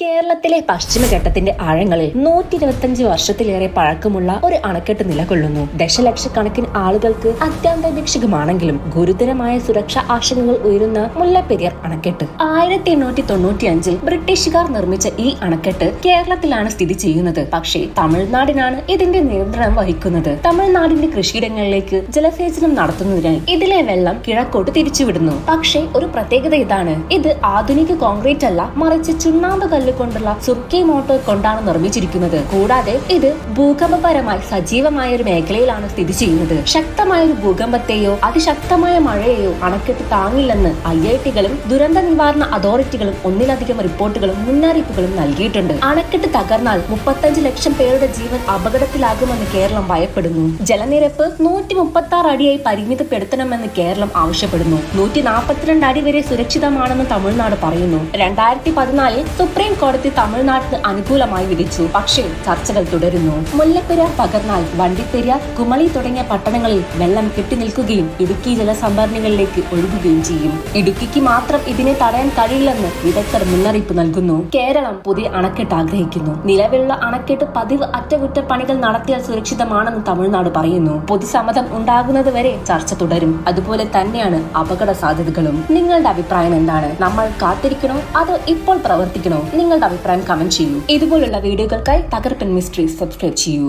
കേരളത്തിലെ പശ്ചിമഘട്ടത്തിന്റെ ആഴങ്ങളിൽ നൂറ്റി ഇരുപത്തിയഞ്ച് വർഷത്തിലേറെ പഴക്കമുള്ള ഒരു അണക്കെട്ട് നിലകൊള്ളുന്നു. ദശലക്ഷക്കണക്കിന് ആളുകൾക്ക് അത്യന്താപേക്ഷികമാണെങ്കിലും ഗുരുതരമായ സുരക്ഷാ ആശങ്കകൾ ഉയരുന്ന മുല്ലപ്പെരിയാർ അണക്കെട്ട്. ആയിരത്തി എണ്ണൂറ്റി തൊണ്ണൂറ്റി അഞ്ചിൽ ബ്രിട്ടീഷുകാർ നിർമ്മിച്ച ഈ അണക്കെട്ട് കേരളത്തിലാണ് സ്ഥിതി ചെയ്യുന്നത്. പക്ഷേ തമിഴ്നാടിനാണ് ഇതിന്റെ നിയന്ത്രണം വഹിക്കുന്നത്. തമിഴ്നാടിന്റെ കൃഷിയിടങ്ങളിലേക്ക് ജലസേചനം നടത്തുന്നതിനായി ഇതിലെ വെള്ളം കിഴക്കോട്ട് തിരിച്ചുവിടുന്നു. പക്ഷേ ഒരു പ്രത്യേകത ഇതാണ്. ഇത് ആധുനിക കോൺക്രീറ്റ് അല്ല മറിച്ച് ചുണ്ണാമ്പ് കല്ല് കൊണ്ടുള്ള സുർക്കി മോട്ടോർ കൊണ്ടാണ് നിർമ്മിച്ചിരിക്കുന്നത്. കൂടാതെ ഇത് ഭൂകമ്പപരമായി സജീവമായ ഒരു മേഖലയിലാണ് സ്ഥിതി ചെയ്യുന്നത്. ശക്തമായ ഒരു ഭൂകമ്പത്തെയോ അതിശക്തമായ മഴയെയോ അണക്കെട്ട് താങ്ങില്ലെന്ന് ഐ ഐ ടികളും ദുരന്ത നിവാരണ അതോറിറ്റികളും ഒന്നിലധികം റിപ്പോർട്ടുകളും മുന്നറിയിപ്പുകളും നൽകിയിട്ടുണ്ട്. അണക്കെട്ട് തകർന്നാൽ മുപ്പത്തഞ്ച് ലക്ഷം പേരുടെ ജീവൻ അപകടത്തിലാകുമെന്ന് കേരളം ഭയപ്പെടുന്നു. ജലനിരപ്പ് നൂറ്റി മുപ്പത്തി ആറ് അടിയായി പരിമിതപ്പെടുത്തണമെന്ന് കേരളം ആവശ്യപ്പെടുന്നു. നൂറ്റി നാൽപ്പത്തിരണ്ട് അടി വരെ സുരക്ഷിതമാണെന്ന് തമിഴ്നാട് പറയുന്നു. രണ്ടായിരത്തി പതിനാലിൽ സുപ്രീം കോടതി തമിഴ്നാട്ടിന് അനുകൂലമായി വിധിച്ചു. പക്ഷേ ചർച്ചകൾ തുടരുന്നു. മുല്ലപ്പെരിയാർ പകർന്നാൽ വണ്ടിപ്പെരിയാർ കുമളി തുടങ്ങിയ പട്ടണങ്ങളിൽ വെള്ളം കെട്ടിനിൽക്കുകയും ഇടുക്കി ജലസംഭരണികളിലേക്ക് ഒഴുകുകയും ചെയ്യും. ഇടുക്കിക്ക് മാത്രം ഇതിനെ തടയാൻ കഴിയില്ലെന്ന് വിദഗ്ധർ മുന്നറിയിപ്പ് നൽകുന്നു. കേരളം പുതിയ അണക്കെട്ട് ആഗ്രഹിക്കുന്നു. നിലവിലുള്ള അണക്കെട്ട് പതിവ് അറ്റകുറ്റപ്പണികൾ നടത്തിയാൽ സുരക്ഷിതമാണെന്ന് തമിഴ്നാട് പറയുന്നു. പൊതുസമ്മതം ഉണ്ടാകുന്നത് വരെ ചർച്ച തുടരും. അതുപോലെ തന്നെയാണ് അപകട സാധ്യതകളും. നിങ്ങളുടെ അഭിപ്രായം എന്താണ്? നമ്മൾ കാത്തിരിക്കണോ? അതോ ഇപ്പോൾ പ്രവർത്തിക്കണോ? നിങ്ങളുടെ അഭിപ്രായം കമന്റ് ചെയ്യൂ. ഇതുപോലുള്ള വീഡിയോകൾക്കായി തകർപ്പൻ മിസ്റ്ററി സബ്സ്ക്രൈബ് ചെയ്യൂ.